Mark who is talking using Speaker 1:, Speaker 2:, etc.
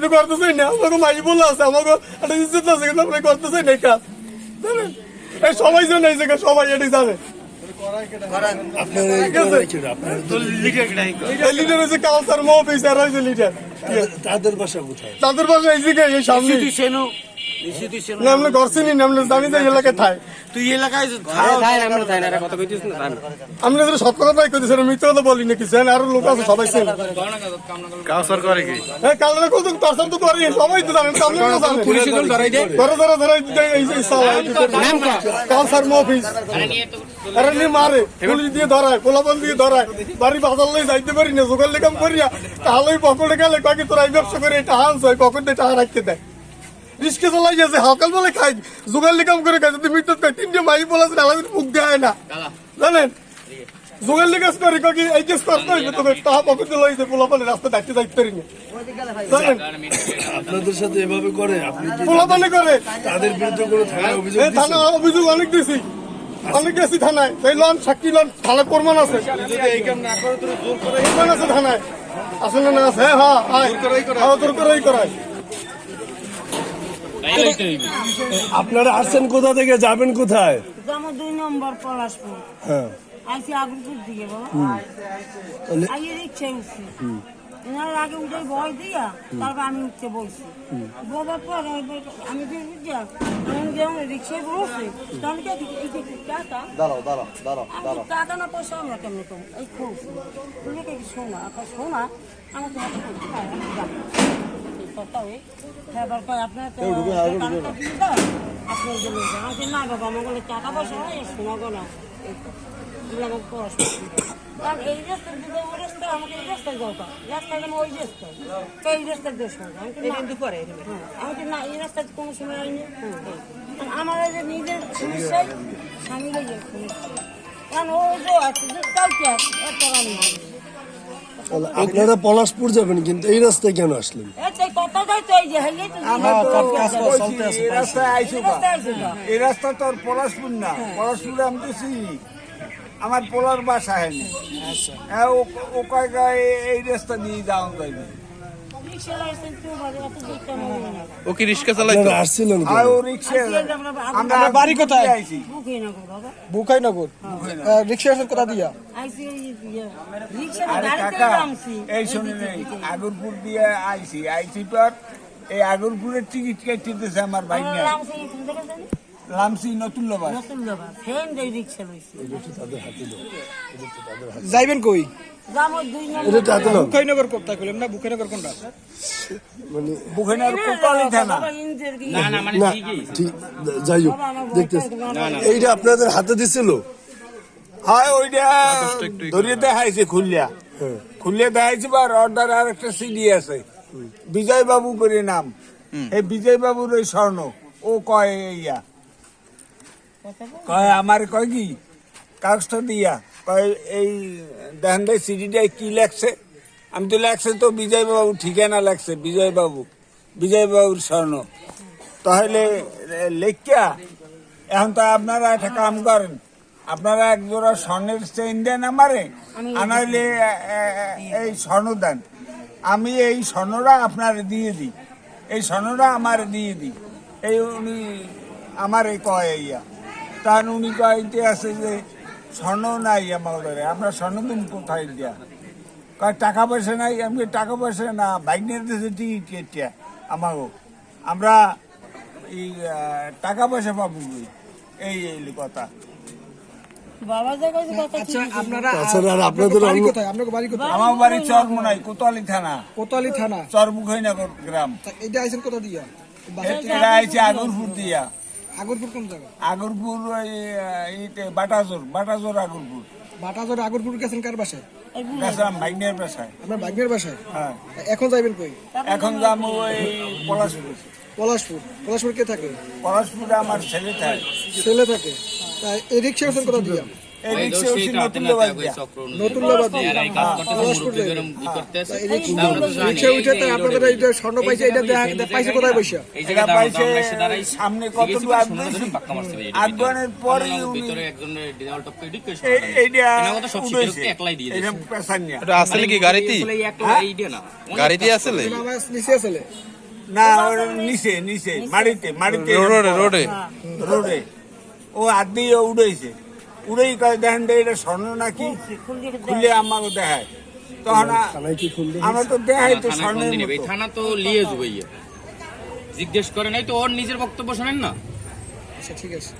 Speaker 1: কিন্তু করতেছেন না আমাকে মাই বলে আছে আমাকে একটা ইজ্জত আছে কিন্তু আপনি করতেছেন না এই কাজ জানেন এই সবাই জানে এই জায়গায় সবাই এটি জানে
Speaker 2: তাদের বাসা কোথায়?
Speaker 1: তাদের পাশে এই জায়গায় এই সামনে।
Speaker 3: ইনস্টিটিউশনও ইনস্টিটিউশন
Speaker 1: না আমরা করছি নি আমরা জানি যে এলাকায় থাই
Speaker 3: তুই এলাকায় আমরা
Speaker 1: কথাই মিথ্যা কথা বলি নাকি জান? আরও লোক আছে সবাই চেনে
Speaker 4: কাউসার করে কি?
Speaker 1: হ্যাঁ কালরে কত দর্শন তো করি সবাই তো জানেন সামনে তো জানেন
Speaker 3: পুলিশে ধরাই দে
Speaker 1: ধরে ধরে ধরে এই এই সালা
Speaker 3: নাম
Speaker 1: কাউসার মো অফিস আরে মারে পুলিশ দিয়ে ধরায় পোলাপন দিয়ে ধরায় বাড়ি বাজার লই যাইতে পারি না জোগাড় লেখাম করিয়া তাহলেই পকেটে গেলে কয়েক তোরা এই ব্যবসা করে এটা হান্স হয় পকেটে টাকা রাখতে দেয়। রিস্কে চলাই গেছে হাকাল বলে খাই জোগাড় লেখাম করে খাই যদি মৃত্যু খাই তিনটে মাই আলাদা মুখ দেয় না। জানেন? জোগাড় লেখাস করে কি এই কেস তোকে টাকা পকেটে লইছে পোলাপনে রাস্তা দেখতে যাইতে পারি না। জানেন?
Speaker 2: আপনাদের সাথে এভাবে করে আপনি
Speaker 1: পোলাপানে করে।
Speaker 2: তাদের বিরুদ্ধে কোনো থানায় অভিযোগ
Speaker 1: থানা অভিযোগ অনেক দিছি। অনেক গেছি থানায়। এই লন সাক্ষী লন থানায় প্রমাণ আছে। প্রমাণ আছে থানায়। আছে না না আছে? হ্যাঁ হ্যাঁ তোর করেই করায়।
Speaker 2: আপনারা আসছেন কোথা থেকে? যাবেন কোথায়?
Speaker 5: দুই নম্বর পলাশপুর।
Speaker 2: হ্যাঁ।
Speaker 5: আইসি আগুনপুর দিকে বাবা
Speaker 2: তাহলে
Speaker 5: রিক্সায় উঠছি। এনার আগে উঠে ভয় দিয়া তারপর আমি উঠতে বলছি বলার পর আমি যে আমি যেমন রিক্সায় বসছি তখন টাকা?
Speaker 4: দাঁড়াও দাঁড়াও দাঁড়াও
Speaker 5: টাকা না পয়সা আমরা কেমন কম এই খুব। শোনা শোনা আমাকে আমার নিজের সমস্যায়
Speaker 2: আপনারা পলাশপুর যাবেন কিন্তু এই রাস্তায় কেন আসলেন?
Speaker 5: এই হ্যাঁ,
Speaker 6: রাস্তা তো আর পলাশপুর না পলাশপুরে আমি তো চিনি। আমার পোলার বাসা হয়নি হ্যাঁ ও কয়েক কয় গায়ে এই রাস্তা দিয়ে যাওয়া যাইবে।
Speaker 4: ও কি রিক্সা চালাইতো
Speaker 2: আসছিলেন
Speaker 6: আর ও রিক্সা
Speaker 5: আমরা
Speaker 6: বাড়ি কোথায় আইছি
Speaker 5: বুকেই না গো বাবা।
Speaker 7: বুকাইনগর? রিক্সা আসেন কোথা দিয়া।
Speaker 5: ওই ইয়ে,
Speaker 6: আরে
Speaker 5: গাড়িতে
Speaker 6: কাকা এই শুনে নেই আগরপুর দিয়ে আইছি। আইছি পর এই আগরপুরের টিকিট কেটে দিতেছে আমার ভাই
Speaker 5: আমরা
Speaker 6: লামসি নতুন লোবাস
Speaker 5: নতুন জায়গা। ফেন দেই রিক্সা লইছি।
Speaker 7: যাইবেন কই?
Speaker 5: যাব দুই নম্বর
Speaker 2: এটা টাকা নাও।
Speaker 7: বুকাইনগর কোথায় কইলেন না? বুকাইনগর কোনটা?
Speaker 2: মানে
Speaker 6: কোপালি থানা?
Speaker 3: না না মানে ঠিকই।
Speaker 2: ঠিক যাই হোক দেখতেছি। এইটা আপনাদের হাতে দিছিল?
Speaker 6: হয় ওইটা ধরিয়ে দেখাইছে খুললিয়া।
Speaker 2: হ্যাঁ।
Speaker 6: খুললিয়া দেখাইছে বা অর্ডার আর একটা সিডি আছে। বিজয় বাবু করে নাম। এই বিজয় বাবুর ওই স্বর্ণ। ও কয় ইয়া কয় আমার কয় কি? কাগজটা দিয়া। কয় এই দেখেন ভাই সিডিটা কি লেখছে? আমি তো লেখছে তো বিজয় বাবু ঠিকানা লেখছে বিজয় বাবু বিজয় বাবুর স্বর্ণ। তাহলে লেখিয়া এখন তো আপনারা একটা কাম করেন। আপনারা এক জোড়া স্বর্ণের চেইন দেন আমারে আনাইলে এই স্বর্ণ দেন। আমি এই স্বর্ণটা আপনার দিয়ে দিই। এই স্বর্ণটা আমার দিয়ে দিই। এই উনি আমার এই কয় ইয়া। তার উনি কয়তে আছে যে স্বর্ণ নাই আমাদের আমরা স্বর্ণ দিন কোথায় দিয়া? কয় টাকা পয়সা নাই। আমি টাকা পয়সা না বাইক নিয়ে দিয়েছে টিকিট কেটে আমাকে আমরা এই টাকা পয়সা পাবো এই এই কথা।
Speaker 7: আচ্ছা
Speaker 6: আমার বাড়ি চরমোনাই কোতোয়ালি থানা।
Speaker 7: কোতোয়ালি থানা।
Speaker 6: চরমুখাইনগর গ্রাম।
Speaker 7: এটা আইছেন কোথা দিয়া?
Speaker 6: এটা আইছে আগরপুর দিয়া।
Speaker 7: আগরপুর কোন জায়গা?
Speaker 6: আগরপুর ওই ইতে বাটাজোর বাটাজোর আগরপুর।
Speaker 7: বাটাজোর আগরপুর গেছেন কার বাসায়।
Speaker 6: গেছিলাম ভাইনের পেশায়
Speaker 7: আপনার ভাগ্যের বাসায়?
Speaker 6: হ্যাঁ।
Speaker 7: এখন যাইবেন কই?
Speaker 6: এখন যাব ওই পলাশপুর।
Speaker 7: পলাশপুর। পলাশপুর কে থাকে?
Speaker 6: পলাশপুরে আমার ছেলে থাকে।
Speaker 7: ছেলে থাকে। তা এই রিক্সা কোথা দিয়া?
Speaker 6: সামনে পরে
Speaker 4: আসলে কি গাড়িতে গাড়িতে আসলে
Speaker 7: নিচে আছে
Speaker 6: না নিচে নিচে মাটিতে মাটিতে
Speaker 4: রোডে রোডে
Speaker 6: রোডে ও দিয়ে উড়েছে উড়েই কয় দেখেন এটা স্বর্ণ নাকি? খুলে আমাকে দেখায়। তখন আমরা তো দেখাই তো স্বর্ণের মতো।
Speaker 3: থানা তো লিয়ে যাব জিজ্ঞেস করে নাই তো ওর নিজের বক্তব্য শোনেন না?
Speaker 7: আচ্ছা ঠিক আছে।